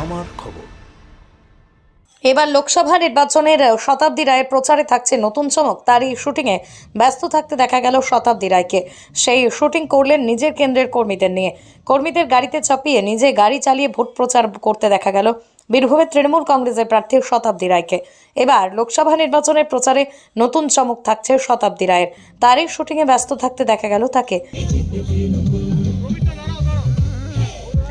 আমার খবর। এবার লোকসভা নির্বাচনের শতাব্দী রায়ের প্রচারে থাকছে নতুন চমক। তারই শুটিংয়ে ব্যস্ত থাকতে দেখা গেল শতাব্দী রায়কে। সেই শুটিং করলেন নিজের কেন্দ্রের কর্মীদের নিয়ে। কর্মীদের গাড়িতে চাপিয়ে নিজে গাড়ি চালিয়ে ভোট প্রচার করতে দেখা গেল বীরভূমের তৃণমূল কংগ্রেসের প্রার্থী শতাব্দী রায়কে। এবার লোকসভা নির্বাচনের প্রচারে নতুন চমক থাকছে শতাব্দী রায়ের। তারই শুটিংয়ে ব্যস্ত থাকতে দেখা গেল তাকে।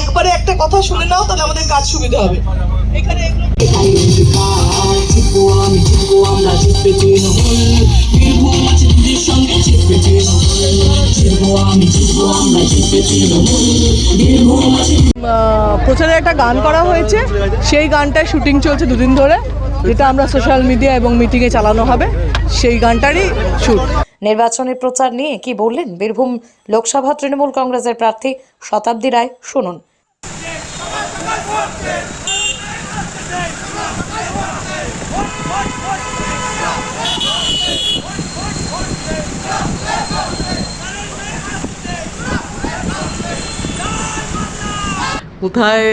একবারে একটা কথা শুনে নাও, তাহলে আমাদের কাজ সুবিধা হবে। প্রচারে একটা গান করা হয়েছে। সেই গানটার শুটিং চলছে দুদিন ধরে, যেটা আমরা সোশ্যাল মিডিয়া এবং মিটিংয়ে চালানো হবে। সেই গানটারই শুট নির্বাচনের প্রচার নিয়ে কি বললেন বীরভূম লোকসভা তৃণমূল কংগ্রেসের প্রার্থী শতাব্দী রায়? শুনুন। কোথায়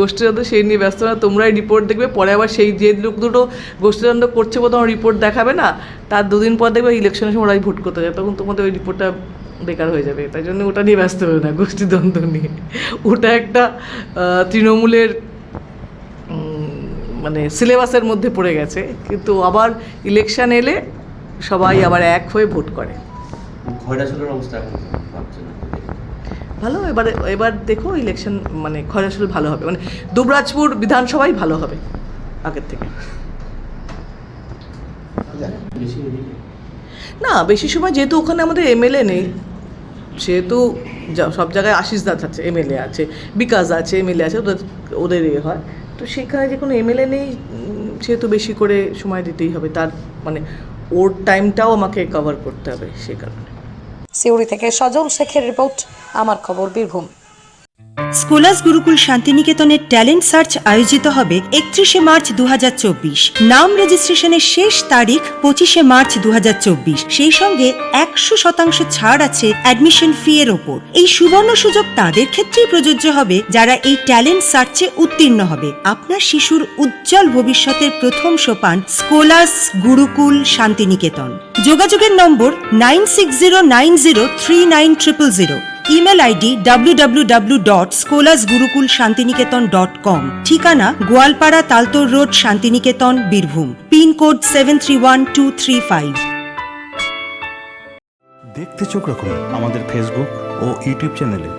গোষ্ঠীদ্বন্দ্ব সেই নিয়ে ব্যস্ত না, তোমরাই রিপোর্ট দেখবে, পরে আবার সেই যে লোক দুটো গোষ্ঠীদ্বন্দ্ব করছে বলে তোমার রিপোর্ট দেখাবে না, তার দুদিন পর দেখবে ইলেকশনের সময় ওরাই ভোট করতে যায় তখন তোমাদের ওই রিপোর্টটা বেকার হয়ে যাবে, তাই জন্য ওটা নিয়ে ব্যস্ত হবে না, গোষ্ঠীদ্বন্দ্ব নিয়ে। ওটা একটা তৃণমূলের মানে সিলেবাসের মধ্যে পড়ে গেছে, কিন্তু আবার ইলেকশন এলে সবাই আবার এক হয়ে ভোট করে। খয়রাসুলের অবস্থা ভালো, এবারে, এবার দেখো ইলেকশন মানে খয়রাসুল ভালো হবে। মানে দুবরাজপুর বিধানসভাই ভালো হবে আগের থেকে। না, বেশি সময় যেহেতু ওখানে আমাদের এমএলএ নেই, সেহেতু সব জায়গায় আশিস দাস আছে, এমএলএ আছে, বিকাশ আছে, এমএলএ আছে, ওদের ওদের ইয়ে হয়। তো সেখানে যে কোনো এমএলএ নেই সেহেতু বেশি করে সময় দিতেই হবে। তার মানে ওর টাইমটাও আমাকে কভার করতে হবে সে কারণে। সিউড়ি থেকে সজল শেখের রিপোর্ট আমার খবর বীরভূম। স্কোলাস গুরুকুল শান্তিনিকেতনের ট্যালেন্ট সার্চ আয়োজিত হবে একত্রিশে মার্চ দু হাজার চব্বিশ। নাম রেজিস্ট্রেশনের শেষ তারিখ পঁচিশে মার্চ দু হাজার চব্বিশ। সেই সঙ্গে একশো শতাংশ ছাড় আছে অ্যাডমিশন ফি এর ওপর। এই সুবর্ণ সুযোগ তাদের ক্ষেত্রেই প্রযোজ্য হবে, যারা এই ট্যালেন্ট সার্চে উত্তীর্ণ হবে। আপনার শিশুর উজ্জ্বল ভবিষ্যতের প্রথম সোপান স্কোলাস গুরুকুল শান্তিনিকেতন। যোগাযোগের number nine six zero nine zero three nine triple zero. Email ID www.scholasgurukulshantiniketon.com ঠিকানা Goalpara Taltor road, Shantiniketan, Birbhum, pin code seven three one two three five দেখতে চোখ রাখুন আমাদের ফেসবুক ও ইউটিউব চ্যানেলে